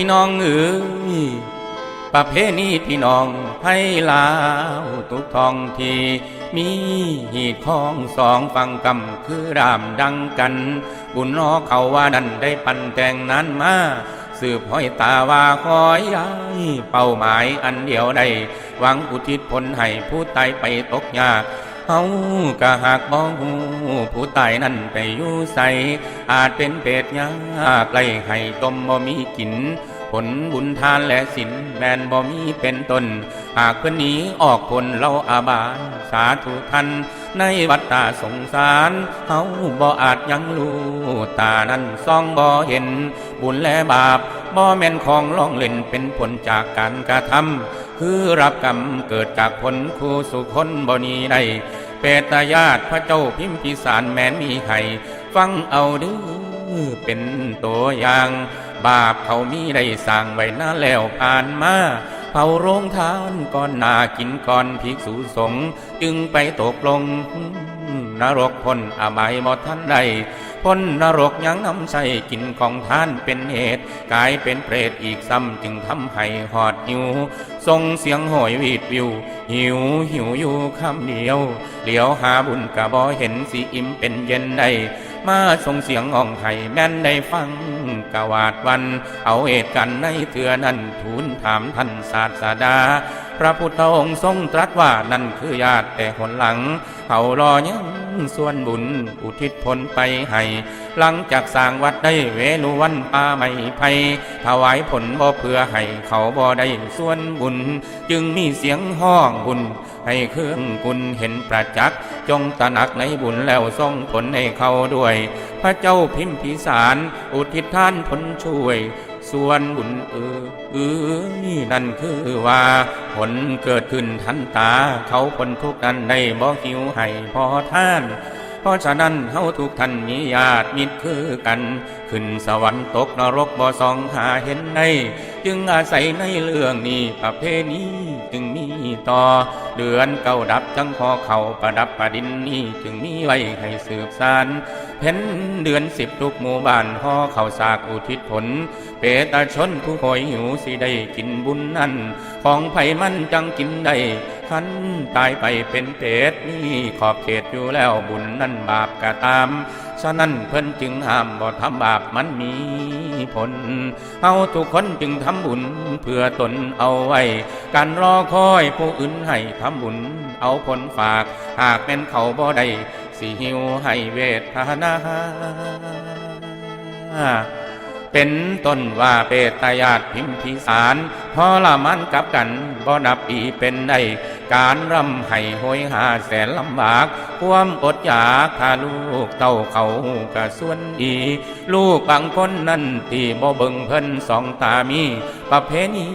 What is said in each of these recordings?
พี่น้องเอ๋ยประเพณีพี่น้องให้ลาวทุกท้องที่มีหีดของสองฟังกำคือรามดังกัน บุญนอเขาว่านั่นได้ปันแต่งนั้นมาสืบห้อยตาว่าคอยยายเป้าหมายอันเดียวได้หวังอุทิศผลให้ผู้ตายไปตกยาก เฮากะหากบ่ฮู้ผู้ตายนั่นไปอยู่ใส อาจเป็นเปรตยากไกลให้ต้มบ่มีกิน ผลบุญทานและสินแมนบ่มีเป็นตน หากเพื่อนหนีออกผลเราอาบานสาธุทัน ในวัฏฏะสงสารเฮาบ่อาจยังรู้ตานั้นซ่องบ่เห็น บุญและบาปบ่แม่นของล่องเล่นเป็นผลจากการกระทำคือรับกรรมเกิดจากผลคู่สุคนบ่นีใด เปตตาญาติพระเจ้าพิมพิสารแม้นมีไข่ฟังเอาดื้อเป็นตัวอย่าง บาปเขามีได้สั่งไว้นาแล้วผ่านมาเผาโรงทานก่อนนากินก่อนภิกษุสงฆ์จึงไปตกลงนรกพ้นอบายบ่ทันใด พ้นนรกยังนำใส่กินของท่านเป็นเหตุกลายเป็นเปรตอีกซ้ำจึงทำให้หอดหิวส่งเสียงโหอยวีดวิว หิวหิวอยู่คำเดียว เหลียวหาบุญกะบ่เห็นสิอิ่มเป็นเย็นใดมาส่งเสียงอ่องไห้แม่นได้ฟังกวาดวัน เอาเหตุกันในเถือนั้นทูลถามท่านศาสดา พระพุทธองค์ทรงตรัสว่านั่นคือญาติแต่หนหลัง เขารอยัง ส่วนบุญอุทิศผลไปให้ หลังจากสร้างวัดได้เวลุวันป่าไม่ไผ่ถวายผลบ่เพื่อให้เขาบ่ได้ส่วนบุญ จึงมีเสียงห้องบุญ ให้เครื่องกุลเห็นประจักษ์จงตระหนักในบุญแล้วส่งผลให้เขาด้วย พระเจ้าพิมพิสาร อุทิศท่านผลช่วย ส่วนบุญเออเออนี่นั่นคือว่า ผลเกิดขึ้นทันตา เขาคนทุกนั้นได้บอกหิวให้พอท่าน เพราะฉะนั้นเฮาทุกท่านมีญาติมิตรคือกัน ขึ้นสวรรค์ตกนรกบ่สองหาเห็นใน จึงอาศัยในเรื่องนี้ประเพณีจึงมีต่อ เดือนเก้าดับจังพอเขาประดับประดินนี้จึงมีไว้ให้สืบสานเพ็นเดือนสิบทุกหมู่บ้านห่อเขาสากอุทิศผล เปตาชนผู้คอยหิวสิได้กินบุญนั้นของไผมันจังกินได้ ขันตายไปเป็นเปรตนี่ขอบเขตอยู่แล้วบุญนั้นบาปกะตาม ฉะนั้นเพิ่นจึงห้ามบ่ทำบาปมันมีผล เอาทุกคนจึงทำบุญเพื่อตนเอาไว้ การรอคอยผู้อื่นให้ทำบุญเอาผลฝาก หากเป็นเขาบ่ได้สิหิวให้เวทนา เป็นต้นว่าเปตตายาตพิมพิสารพอละมันกับกันบ่นับปีเป็นได้การรำให้โหยหาแสนลำบาก ความอดอยากพาลูกเต้าเขากะส่วนดีลูกบางคนนั่นที่บ่เบิ่งเพิ่นสองตามี ประเพณี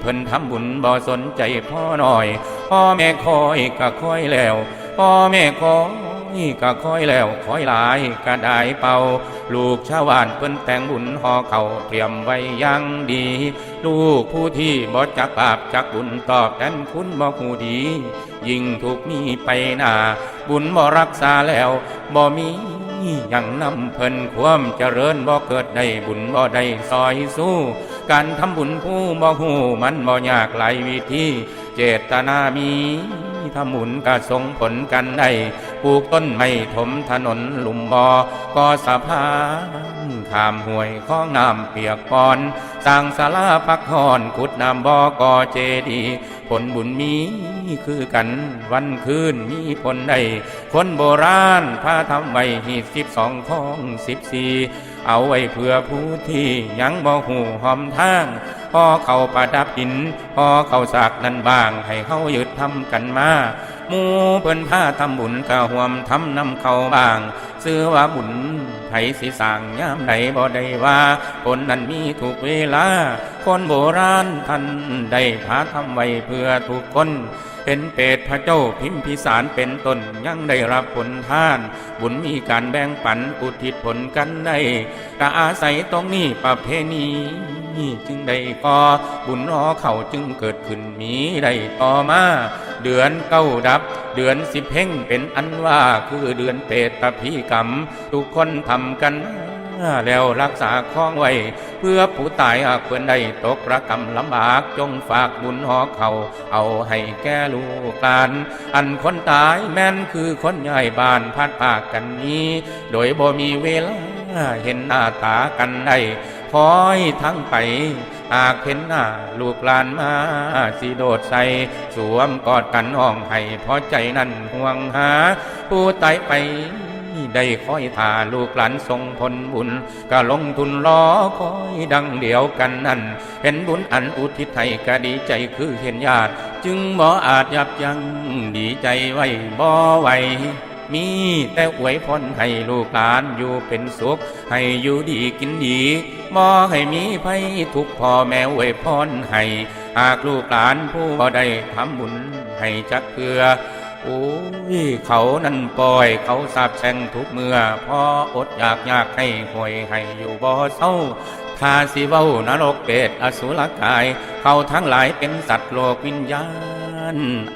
เพิ่นทำบุญบ่สนใจพ่อหน่อย พ่อแม่คอยก็คอยแล้ว พ่อแม่คอยก็คอยแล้วคอยหลายก็ได้เป่า ลูกชาวบ้านเพิ่นแต่งบุญห่อเขาเตรียมไว้อยังดี ลูกผู้ที่บ่จักบาปจักบุญตอบแทนคุณบ่หูดี ยิ่งถูกมีไปหน้า บุญบ่รักษาแล้วบ่มียังนำเพิ่นความเจริญบ่เกิดได้บุญบ่ได้ซอยสู้ การทำบุญผู้บ่หูมันบ่ยากหลายวิธี เจตนามีทำบุญก็ส่งผลกันได้ ปลูกต้นไม้ถมถนนหลุมบ่อก่อสะพานข้ามห้วยคลองน้ำเปียกปอนสร้างศาลาพักหอนขุดน้ำบ่อก่อเจดีย์ผลบุญมีคือกันวันคืนมีผลได้คนโบราณพาทำไว้หีสิบสองของสิบสี่เอาไว้เพื่อผู้ที่ยังบ่หูหอมทางพอเขาประดับหินพอเขาสากนั้นบางให้เขายึดทำกันมา มูเพิ่นพาทำบุญกะห่วมทำนำเขาบาง ซื้อว่าบุญไผสิสางยามใดบ่ได้ว่าคนนั้นมีถูกเวลา คนโบราณท่านได้พาทำไว้เพื่อทุกคนเป็นเปรตพระเจ้าพิมพิสารเป็นต้นยังได้รับผลทาน บุญมีการแบ่งปันอุทิศผลกันได้กะอาศัยตรงนี้ประเพณีจึงได้ก่อบุญรอเขาจึงเกิดขึ้นมีได้ต่อมา เดือนเก้าดับ เดือนสิบเพ่งเป็นอันว่าคือเดือนเปตพิกรรม ทุกคนทำกันแล้วรักษาคล้องไว้ เพื่อผู้ตายหากเพื่อนได้ตกระกรรมลำบากจงฝากบุญหอเขา เอาให้แก่ลูกหลาน อันคนตายแม่นคือคนใหญ่บ้านพัดปากกันนี้ โดยบ่มีเวลาเห็นหน้าตากันได้ คอยทั้งไป หากเห็นหน้า ลูกหลานมาสิโดดใส่ สวมกอดกันห้องให้พราะใจนั้นห่วงหา ผู้ตายไปได้คอยท่าลูกหลานทรงผลบุญ ก็ลงทุนรอคอยดังเดียวกันนั่น เห็นบุญอันอุทิศให้ก็ดีใจคือเห็นญาติ จึงบ่อาจยับยั้งดีใจไว้บ่ไหว มีแต่อวยพรให้ลูกหลานอยู่เป็นสุข ให้อยู่ดีกินดีบ่ให้มีภัยทุกพ่อแม่อวยพรให้ หากลูกหลานผู้บ่ได้ทำบุญให้จักเพื่อโอ้ยเขานั่นปล่อยเขาสาบแช่งทุกเมื่อพออดอยากอยากให้หวยให้อยู่บ่เศร้าถ้าสิเว้านรกเปรตอสุรกาย เขาทั้งหลายเป็นสัตว์โลกวิญญาณ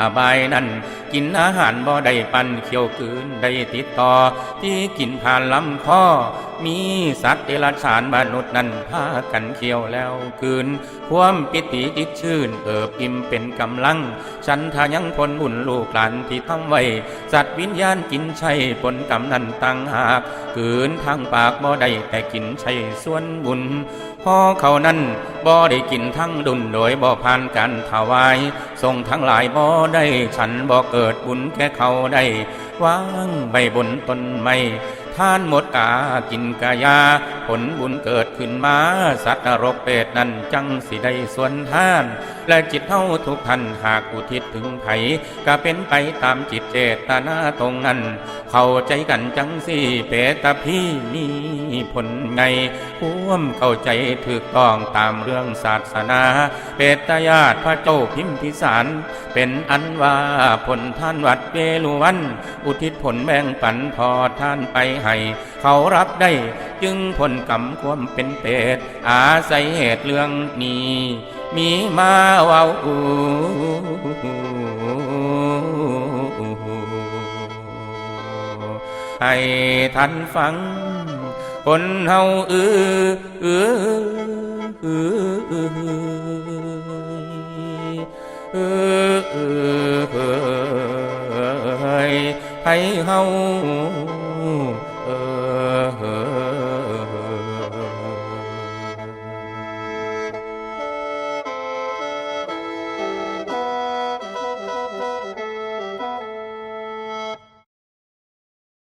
อบายนั่นกินอาหารบ่ได้ปันเขียวคืนได้ติดต่อ ที่กินผ่านลำคอมีสัตว์เดรัจฉานมนุษย์นั่นพากันเคี้ยวแล้วคืน ความปิติจิตชื่น เอิบอิ่มเป็นกำลัง ฉันทายังผลบุญลูกหลานที่ทำไว้ สัตว์วิญญาณกินใช่ผลกรรมนั้นตั้งหากคืนทางปากบ่ได้แต่กินใช่ส่วนบุญพ่อเขานั้นบ่ได้กินทั้งดุนโดยบ่ผ่านการถวายส่งทั้งหลายบ่ได้ฉันบ่เกิดบุญแก่เขาได้วางใบบนต้นไม้ ท่านหมดกากินกายา ผลบุญเกิดขึ้นมา สัตว์นรกเปรตนั้นจังสิได้ส่วนท่าน และจิตเท่าทุกท่านหากอุทิศถึงไผก็เป็นไปตามจิตเจตนาตรงนั้น เข้าใจกันจังสี่เปตาพี่มีผลไงควมเข้าใจถูกต้องตามเรื่องศาสนา เปตญาติพระเจ้าพิมพิสาร เป็นอันว่าผลท่านวัดเวลุวัน อุทิศผลแบ่งปันพอท่านไปให้เขารับได้ จึงผลกรรมความเป็นเปรตอาศัยเหตุเรื่องนี้ มีมาเว้าให้ท่านฟัง คนเฮาเออเออเออเออเออเออเอให้เฮา